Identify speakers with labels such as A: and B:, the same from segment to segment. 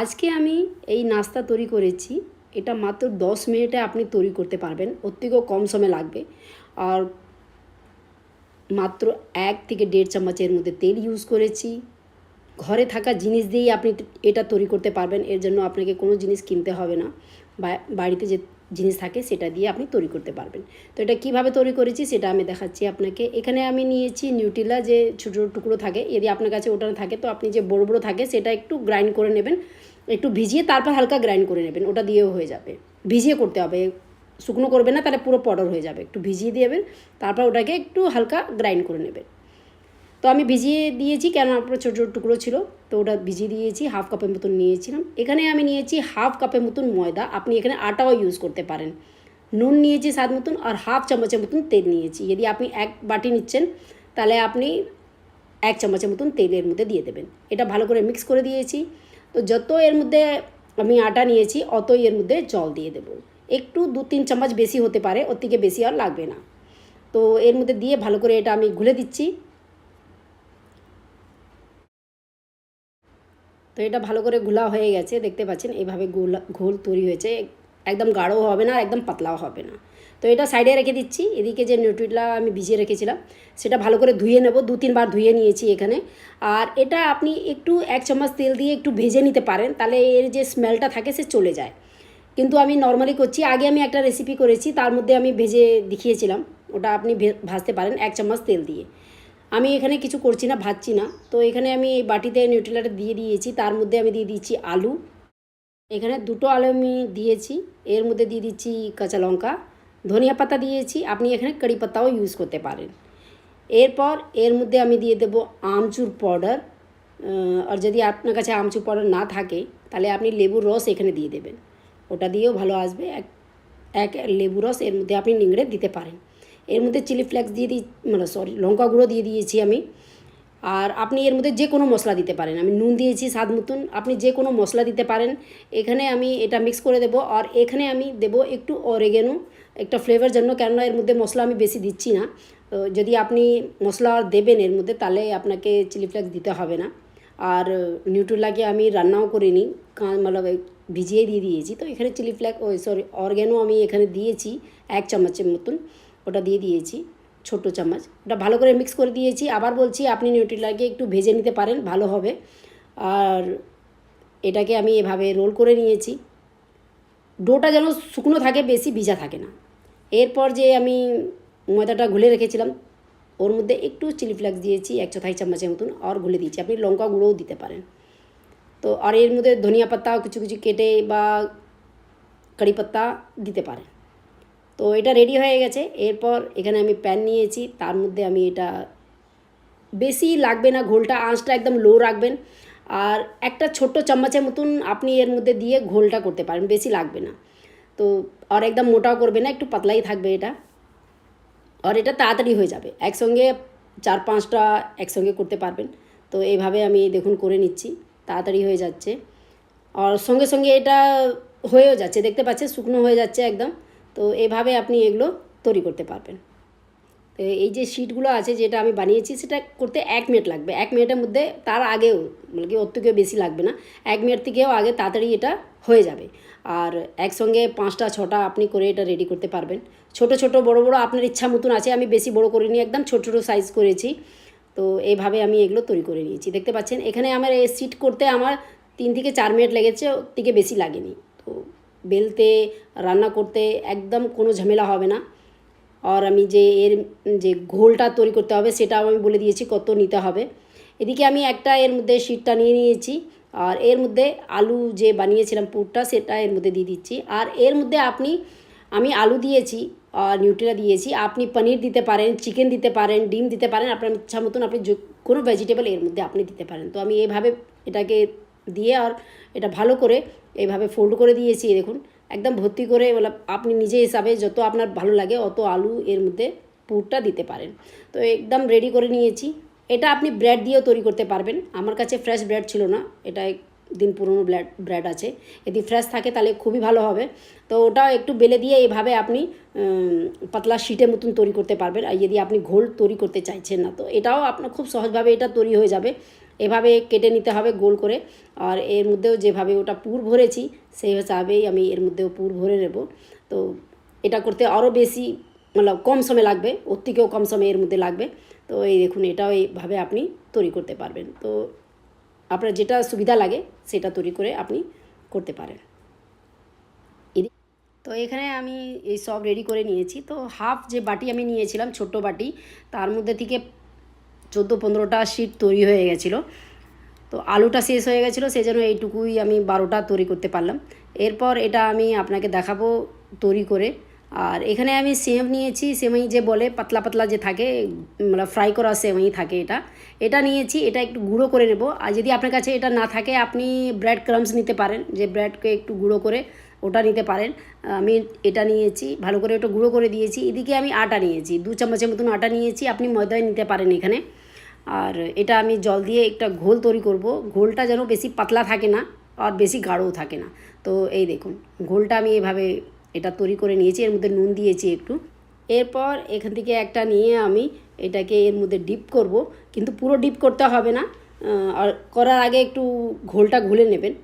A: আজকে আমি এই নাস্তা তৈরি করেছি। এটা মাত্র দশ মিনিটে আপনি তৈরি করতে পারবেন। ওর থেকেও কম সময় লাগবে। আর মাত্র এক থেকে দেড় চামচের মধ্যে তেল ইউজ করেছি। ঘরে থাকা জিনিস দিয়েই আপনি এটা তৈরি করতে পারবেন। এর জন্য আপনাকে কোনো জিনিস কিনতে হবে না। বাড়িতে যে জিনিস থাকে সেটা দিয়ে আপনি তৈরি করতে পারবেন। তো এটা কীভাবে তৈরি করেছি সেটা আমি দেখাচ্ছি আপনাকে। এখানে আমি নিয়েছি নিউটিলা যে ছোটো টুকরো থাকে যদি আপনার কাছে ওটা থাকে। তো আপনি যে বড় বড় থাকে সেটা একটু গ্রাইন্ড করে নেবেন। একটু ভিজিয়ে তারপর হালকা গ্রাইন্ড করে নেবেন, ওটা দিয়েও হয়ে যাবে। ভিজিয়ে করতে হবে, শুকনো করবে না, তাহলে পুরো পাউডার হয়ে যাবে। একটু ভিজিয়ে দেবেন, তারপর ওটাকে একটু হালকা গ্রাইন্ড করে নেবেন। তো আমি ভিজিয়ে দিয়েছি, কেন আপনার ছোটো ছোটো টুকরো ছিল? তো ওটা ভিজিয়ে দিয়েছি হাফ কাপের মতন নিয়েছিলাম। এখানে আমি নিয়েছি হাফ কাপের মতন ময়দা, আপনি এখানে আটাও ইউজ করতে পারেন। নুন নিয়েছি স্বাদ মতন আর হাফ চামচের মতন তেল নিয়েছি। যদি আপনি এক বাটি নিচ্ছেন, তাহলে আপনি এক চামচের মতন তেলের মধ্যে দিয়ে দেবেন। এটা ভালো করে মিক্স করে দিয়েছি। তো যত এর মধ্যে আমি আটা নিয়েছি, অতই এর মধ্যে জল দিয়ে দেবো। একটু দু তিন চামচ বেশি হতে পারে, ওর থেকে বেশি আর লাগবে না। তো এর মধ্যে দিয়ে ভালো করে এটা আমি ঘুলে দিচ্ছি। তো এটা ভালো করে ঘোলা হয়ে গেছে, দেখতে পাচ্ছেন? এইভাবে গোলা, ঘোল তৈরি হয়েছে। একদম গাঢ়ও হবে না আর একদম পাতলাও হবে না। তো এটা সাইডে রেখে দিচ্ছি। এদিকে যে নিউট্রিলা আমি ভিজিয়ে রেখেছিলাম, সেটা ভালো করে ধুয়ে নেব। দু, তিনবার ধুয়ে নিয়েছি এখানে। আর এটা আপনি একটু এক চামচ তেল দিয়ে একটু ভেজে নিতে পারেন, তাহলে এর যে স্মেলটা থাকে সে চলে যায়। কিন্তু আমি নর্মালি করছি, আগে আমি একটা রেসিপি করেছি, তার মধ্যে আমি ভেজে দেখিয়েছিলাম। ওটা আপনি ভাজতে পারেন এক চামচ তেল দিয়ে। আমি এখানে কিছু করছি না, ভাজছি না। তো এখানে আমি এই বাটিতে নিউট্রিলাটা দিয়ে দিয়েছি, তার মধ্যে আমি দিয়ে দিচ্ছি আলু। এখানে দুটো আলু আমি দিয়েছি, এর মধ্যে দিয়ে দিচ্ছি কাঁচা লঙ্কা। ধনিয়া পাতা দিয়েছি, আপনি এখানে কারি পাতাও ইউজ করতে পারেন। এরপর এর মধ্যে আমি দিয়ে দেবো আমচুর পাউডার আর যদি আপনার কাছে আমচুর পাউডার না থাকে, তাহলে আপনি লেবুর রস এখানে দিয়ে দেবেন। ওটা দিয়েও ভালো আসবে, এক এক লেবু রস এর মধ্যে আপনি নিংড়ে দিতে পারেন। এর মধ্যে চিলি ফ্লেক্স দিয়ে দিই মানে সরি লঙ্কা গুঁড়ো দিয়ে দিয়েছি আমি। আর আপনি এর মধ্যে যে কোনো মশলা দিতে পারেন। আমি নুন দিয়েছি, স্বাদ মতন। আপনি যে কোনো মশলা দিতে পারেন। এখানে আমি এটা মিক্স করে দেবো। আর এখানে আমি দেবো একটু অরেগেনো একটা ফ্লেভার জন্য কেননা এর মধ্যে মশলা আমি বেশি দিচ্ছি না। তো যদি আপনি মশলা দেবেন এর মধ্যে, তাহলে আপনাকে চিলি ফ্লেক্স দিতে হবে না। আর নিউট্রিলাকে আমি রান্নাও করিনি মানে ভিজিয়ে দিয়ে দিয়েছি। তো এখানে চিলি ফ্লেক্স ওই সরি অর্গ্যানো আমি এখানে দিয়েছি, এক চামচের মতন। ওটা দিয়ে দিয়েছি। ছোট্ট চামচ। ওটা ভালো করে মিক্স করে দিয়েছি। আবার বলছি, আপনি নিউট্রিলাকে একটু ভেজে নিতে পারেন, ভালো হবে। আর এটাকে আমি এভাবে রোল করে নিয়েছি। ডোটা যেন শুকনো থাকে, বেশি ভিজা থাকে না। এরপর যে আমি ময়দাটা গুলে রেখেছিলাম, ওর মধ্যে একটু চিলি ফ্লেক্স দিয়েছি, এক চথাই চামচের মতন, আর গুলে দিয়েছি। আপনি লঙ্কা গুঁড়োও দিতে পারেন। তো আর এর মধ্যে ধনিয়া পাতা, কিছু কিছু কেটে বা কারি পাত্তা দিতে পারেন। তো এটা রেডি হয়ে গেছে। এরপর এখানে আমি প্যান নিয়েছি, তার মধ্যে আমি এটা বেশি লাগবে না, ঘোলটা আঁচটা একদম লো রাখবেন। আর একটা ছোট্ট চামচের মতন আপনি এর মধ্যে দিয়ে ঘোলটা করতে পারেন, বেশি লাগবে না। তো আর একদম মোটাও করবে না, একটু পাতলাই থাকবে এটা। আর এটা তাড়াতাড়ি হয়ে যাবে, একসঙ্গে চার পাঁচটা একসঙ্গে করতে পারবেন। তো এইভাবে আমি দেখুন করে নিচ্ছি, তাড়াতাড়ি হয়ে যাচ্ছে। আর সঙ্গে সঙ্গে এটা হয়েও যাচ্ছে, দেখতে পাচ্ছে শুকনো হয়ে যাচ্ছে একদম। তো এভাবে আপনি এগুলো তৈরি করতে পারবেন। এই যে শিটগুলো আছে যেটা আমি বানিয়েছি, সেটা করতে এক মিনিট লাগবে। এক মিনিটের মধ্যে তার আগেও মানে কি ওর বেশি লাগবে না। এক মিনিট থেকেও আগে তাড়াতাড়ি এটা হয়ে যাবে। আর একসঙ্গে পাঁচটা, ছটা আপনি করে এটা রেডি করতে পারবেন। ছোট ছোট, বড় বড় আপনার ইচ্ছা মতন আছে, আমি বেশি বড় করিনি, একদম ছোট ছোট সাইজ করেছি। তো এইভাবে আমি এগুলো তৈরি করে নিয়েছি। দেখতে পাচ্ছেন, এখানে আমার এই সিট করতে আমার তিন থেকে চার মিনিট লেগেছে থেকে বেশি লাগেনি। তো বেলতে, রান্না করতে একদম কোনো ঝামেলা হবে না। আর আমি যে এর যে ঘোলটা তৈরি করতে হবে সেটাও আমি বলে দিয়েছি কত নিতে হবে। এদিকে আমি একটা এর মধ্যে শিটটা নিয়ে নিয়েছি। আর এর মধ্যে আলু যে বানিয়েছিলাম পুরটা সেটা এর মধ্যে দিয়ে দিচ্ছি। আর এর মধ্যে আপনি, আমি আলু দিয়েছি, আর নিউট্রিলা দিয়েছি। আপনি পনির দিতে পারেন, চিকেন দিতে পারেন, ডিম দিতে পারেন। আপনার ইচ্ছা মতন আপনি কোনো ভেজিটেবল এর মধ্যে আপনি দিতে পারেন। তো আমি এইভাবে এটাকে দিয়ে আর এটা ভালো করে এইভাবে ফোল্ড করে দিয়েছি দেখুন। একদম ভর্তি করে আপনি নিজে হিসাবে যত আপনার ভালো লাগে অত আলু এর মধ্যে পুরটা দিতে পারেন। তো একদম রেডি করে নিয়েছি। এটা আপনি ব্রেড দিয়েও তৈরি করতে পারবেন। আমার কাছে ফ্রেশ ব্রেড ছিল না, এটা দিন পুরনো ব্রেড ব্রেড আছে। যদি ফ্রেশ থাকে তাহলে খুবই ভালো হবে। তো ওটা একটু বেলে দিয়ে এইভাবে আপনি পাতলা শিটের মতন তৈরি করতে পারবেন। আর যদি আপনি ঘোল তৈরি করতে চাইছেন না, তো এটাও আপনার খুব সহজভাবে এটা তৈরি হয়ে যাবে। এভাবে কেটে নিতে হবে গোল করে। আর এর মধ্যেও যেভাবে ওটা পুর ভরেছি, সেই হিসাবেই আমি এর মধ্যেও পুর ভরে নেব। তো এটা করতে আরও বেশি মানে কম সময় লাগবে, ওর থেকেও কম সময় এর মধ্যে লাগবে। তো এই দেখুন, এটাও এইভাবে আপনি তৈরি করতে পারবেন। তো আপনার যেটা সুবিধা লাগে, সেটা তৈরি করে আপনি করতে পারেন। তো এখানে আমি এই সব রেডি করে নিয়েছি। তো হাফ যে বাটি আমি নিয়েছিলাম, ছোট্ট বাটি, তার মধ্যে থেকে চোদ্দ পনেরোটা শিট তৈরি হয়ে গেছিল। তো আলুটা শেষ হয়ে গেছিল সেই জন্য এইটুকুই আমি বারোটা তৈরি করতে পারলাম। এরপর এটা আমি আপনাকে দেখাবো তৈরি করে। আর এখানে আমি সেম নিয়েছি, সেমই যে বলে, পাতলা পাতলা যে থাকে মানে ফ্রাই করা সেমই থাকে এটা। এটা নিয়েছি, এটা একটু গুঁড়ো করে নেব। আর যদি আপনার কাছে এটা না থাকে, আপনি ব্রেড ক্রামস নিতে পারেন। যে ব্রেডকে একটু গুঁড়ো করে ওটা নিতে পারেন। আমি এটা নিয়েছি, ভালো করে একটু গুঁড়ো করে দিয়েছি। এদিকে আমি আটা নিয়েছি, দু চামচের মতন আটা নিয়েছি। আপনি ময়দায় নিতে পারেন এখানে। আর এটা আমি জল দিয়ে একটা ঘোল তৈরি করব। ঘোলটা যেন বেশি পাতলা থাকে না আর বেশি গাঢ়ও থাকে না। তো এই দেখুন, ঘোলটা আমি এভাবে এটা তৈরি করে নিয়েছি, এর মধ্যে নুন দিয়েছি একটু। এরপর এখান থেকে একটা নিয়ে আমি এটাকে এর মধ্যে ডিপ করব, কিন্তু পুরো ডিপ করতে হবে না আর করার আগে একটু ঘোলটা ঘুলে নেবেন।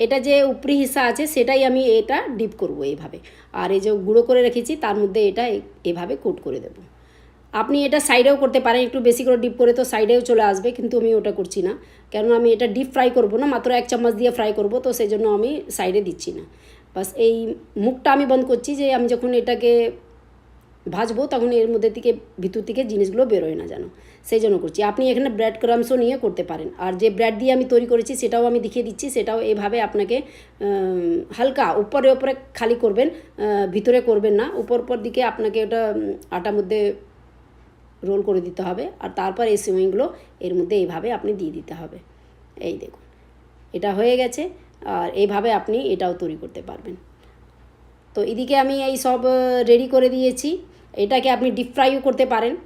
A: এটা যে উপরি হিসা আছে, সেটাই আমি এটা ডিপ করব এইভাবে আর এই যে গুঁড়ো করে রেখেছি, তার মধ্যে এটা এভাবে কোট করে দেবো। আপনি এটা সাইডেও করতে পারেন, একটু বেশি করে ডিপ করে তো সাইডেও চলে আসবে, কিন্তু আমি ওটা করছি না। কেননা আমি এটা ডিপ ফ্রাই করব না, মাত্র এক চামচ দিয়ে ফ্রাই করব, তো সেই জন্য আমি সাইডে দিচ্ছি না। বাস এই মুখটা আমি বন্ধ করছি যে আমি যখন এটাকে ভাজবো, তখন এর মধ্যে থেকে, ভিতর থেকে জিনিসগুলো বেরোয় না যেন। সেই জন্য করছি। আপনি এখানে ব্রেড ক্রামসও নিয়ে করতে পারেন। আর যে ব্রেড দিয়ে আমি তৈরি করেছি, সেটাও আমি দেখিয়ে দিচ্ছি, সেটাও এভাবে আপনাকে হালকা উপরে উপরে খালি করবেন ভিতরে করবেন না। উপর উপর দিকে আপনাকে ওটা আটার মধ্যে রোল করে দিতে হবে আর তারপর এই সিমেন্টগুলো এর মধ্যে এইভাবে আপনি দিয়ে দিতে হবে। এই দেখুন, এটা হয়ে গেছে আর এইভাবে আপনি এটাও তৈরি করতে পারবেন। তো এদিকে আমি এই সব রেডি করে দিয়েছি। এটাকে আপনি ডিপ ফ্রাইও করতে পারেন।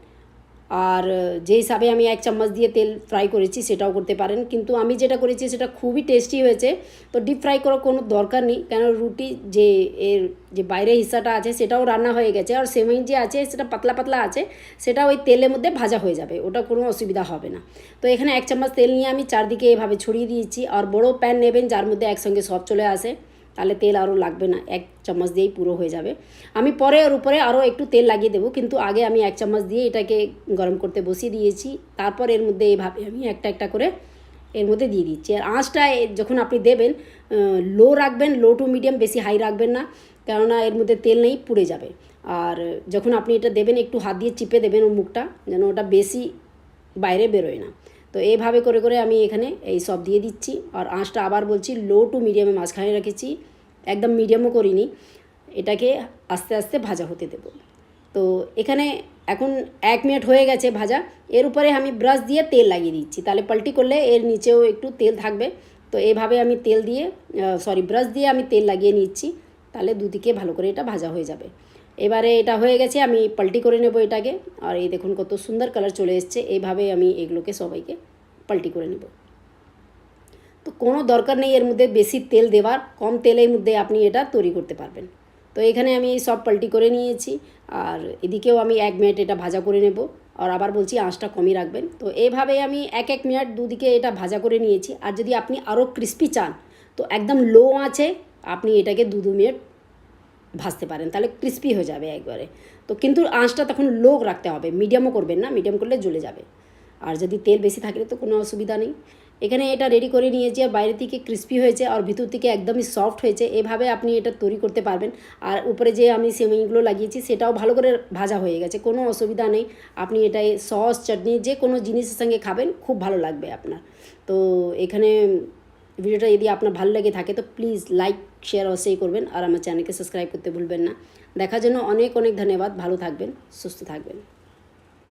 A: আর যে হিসাবে আমি এক চামচ দিয়ে তেল ফ্রাই করেছি সেটাও করতে পারেন। কিন্তু আমি যেটা করেছি সেটা খুবই টেস্টি হয়েছে। তো ডিপ ফ্রাই করার কোনো দরকার নেই। কেন রুটি যে এর যে বাইরের হিস্সাটা আছে সেটাও রান্না হয়ে গেছে। আর সেমাই যে আছে, সেটা পাতলা পাতলা আছে, সেটা ওই তেলের মধ্যে ভাজা হয়ে যাবে। ওটা কোনো অসুবিধা হবে না। তো এখানে এক চামচ তেল নিয়ে আমি চারদিকে এভাবে ছড়িয়ে দিয়েছি। আর বড় প্যান নেবেন যার মধ্যে একসঙ্গে সব চলে আসে। তাহলে তেল আরও লাগবে না, এক চামচ দিয়েই পুরো হয়ে যাবে। আমি পরে ওর উপরে আরও একটু তেল লাগিয়ে দেবো, কিন্তু আগে আমি এক চামচ দিয়ে এটাকে গরম করতে বসিয়ে দিয়েছি। তারপর এর মধ্যে এইভাবে আমি একটা একটা করে এর মধ্যে দিয়ে দিচ্ছি। আর আঁচটা যখন আপনি দেবেন লো রাখবেন, লো টু মিডিয়াম, বেশি হাই রাখবেন না, কেননা এর মধ্যে তেল নেই, পুড়ে যাবে। আর যখন আপনি এটা দেবেন, একটু হাত দিয়ে চিপে দেবেন ওর মুখটা, যেন ওটা বেশি বাইরে বেরোয় না। তো এইভাবে করে করে আমি এখানে এই সব দিয়ে দিচ্ছি। আর আঁচটা আবার বলছি লো টু মিডিয়ামে মাঝখানে রেখেছি। একদম মিডিয়ামও করিনি। এটাকে আস্তে আস্তে ভাজা হতে দেবো। তো এখানে এখন এক মিনিট হয়ে গেছে ভাজা। এর উপরে আমি ব্রাশ দিয়ে তেল লাগিয়ে দিচ্ছি। তাহলে পাল্টি করলে এর নিচেও একটু তেল থাকবে। তো এইভাবে আমি তেল দিয়ে সরি ব্রাশ দিয়ে আমি তেল লাগিয়ে নিচ্ছি। তাহলে দুদিকে ভালো করে এটা ভাজা হয়ে যাবে। এবারে এটা হয়ে গেছে, আমি পাল্টি করে নেব এটাকে। আর এই দেখুন কত সুন্দর কালার চলে এসছে, এইভাবে আমি এগুলোকে সবাইকে পাল্টি করে নেব। তো কোনো দরকার নেই এর মধ্যে বেশি তেল দেওয়ার, কম তেলের মধ্যে আপনি এটা তৈরি করতে পারবেন। তো এখানে আমি সব পাল্টি করে নিয়েছি, আর এদিকেও আমি এক মিনিট এটা ভাজা করে নেব, আর আবার বলছি আঁচটা কমই রাখবেন। তো এইভাবে আমি এক এক মিনিট দুদিকে এটা ভাজা করে নিয়েছি, আর যদি আপনি আরও ক্রিস্পি চান, তো একদম লো আছে আপনি এটাকে দু দু মিনিট ভাজতে পারেন, তাহলে ক্রিস্পি হয়ে যাবে একবারে। তো কিন্তু আঁচটা তখন লো রাখতে হবে মিডিয়ামও করবেন না মিডিয়াম করলে জ্বলে যাবে। আর যদি তেল বেশি থাকলে তো কোনো অসুবিধা নেই। এখানে এটা রেডি করে নিয়েছি আর বাইরে থেকে ক্রিস্পি হয়েছে আর ভিতর থেকে একদমই সফট হয়েছে, এভাবে আপনি এটা তৈরি করতে পারবেন। আর উপরে যে আমি সেমাইগুলো লাগিয়েছি, সেটাও ভালো করে ভাজা হয়ে গেছে, কোনো অসুবিধা নেই। আপনি এটাই সস চাটনি যে কোনো জিনিসের সঙ্গে খাবেন, খুব ভালো লাগবে আপনার। তো এখানে ভিডিওটা যদি আপনার ভালো লেগে থাকে, তো প্লিজ লাইক শেয়ার অবশ্যই করবেন আর আমার চ্যানেলকে সাবস্ক্রাইব করতে ভুলবেন না। দেখার জন্য অনেক অনেক ধন্যবাদ। ভালো থাকবেন, সুস্থ থাকবেন।